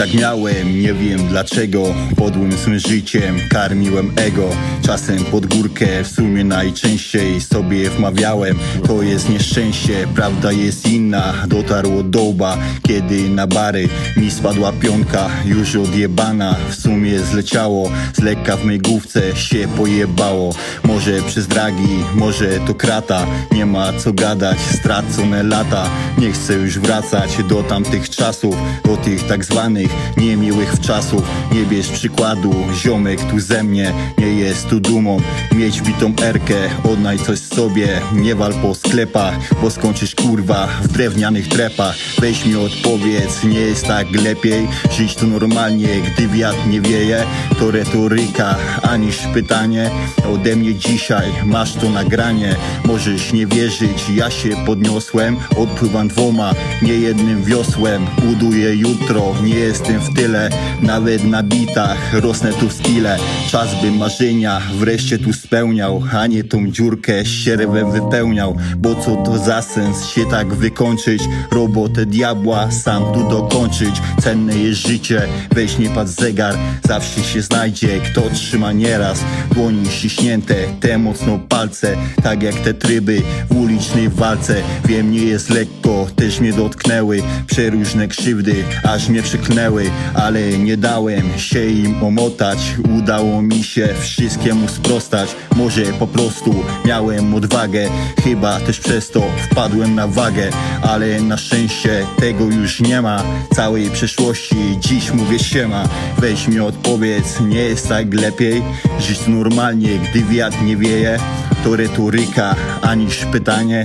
tak miałem, nie wiem dlaczego. Podłym swym życiem karmiłem ego. Czasem pod górkę, w sumie najczęściej sobie wmawiałem. To jest nieszczęście, prawda jest inna. Dotarło do łba, kiedy na bary Mi spadła pionka, już odjebana W sumie zleciało, z lekka w mej główce się pojebało. Może przez dragi, może to krata. Nie ma co gadać, stracone lata. Nie chcę już wracać do tamtych czasów Do tych tak zwanych niemiłych czasów Nie bierz przykładu, ziomek tu ze mnie Nie jest tu dumą. Mieć bitą erkę, odnajdź coś sobie. Nie wal po sklepach, bo skończysz kurwa W drewnianych trepach. Weź mi odpowiedz, nie jest tak lepiej Żyć tu normalnie, gdy wiatr nie wieje? To retoryka, aniż pytanie Ode mnie dzisiaj masz to nagranie. Możesz nie wierzyć, ja się podniosłem. Odpływam dwoma, nie jednym wiosłem. Buduję jutro, nie jestem w tyle Nawet na bitach rosnę tu w skille Czas by marzenia wreszcie tu spełniał A nie tą dziurkę sierwem wypełniał. Bo co to za sens się tak wykończyć? Robotę diabła sam tu dokończyć. Cenne jest życie, weź nie patrz zegar. Zawsze się znajdzie, kto trzyma nieraz. Dłoni ściśnięte, te mocno palce. Tak jak te tryby w ulicznej walce. Wiem nie jest lekko, też mnie dotknęły Przeróżne krzywdy, aż mnie przyklnęły Ale nie dałem się im omotać. Udało mi się wszystkiemu sprostać. Może po prostu miałem odwagę Chyba też przez to wpadłem na wagę. Ale na szczęście tego już nie ma. Całej przeszłości dziś mówię siema Weź mi odpowiedz, nie jest tak lepiej Żyć normalnie, gdy wiatr nie wieje? To retoryka, aniż pytanie.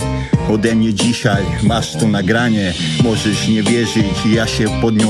Ode mnie dzisiaj masz to nagranie. Możesz nie wierzyć, ja się podniosę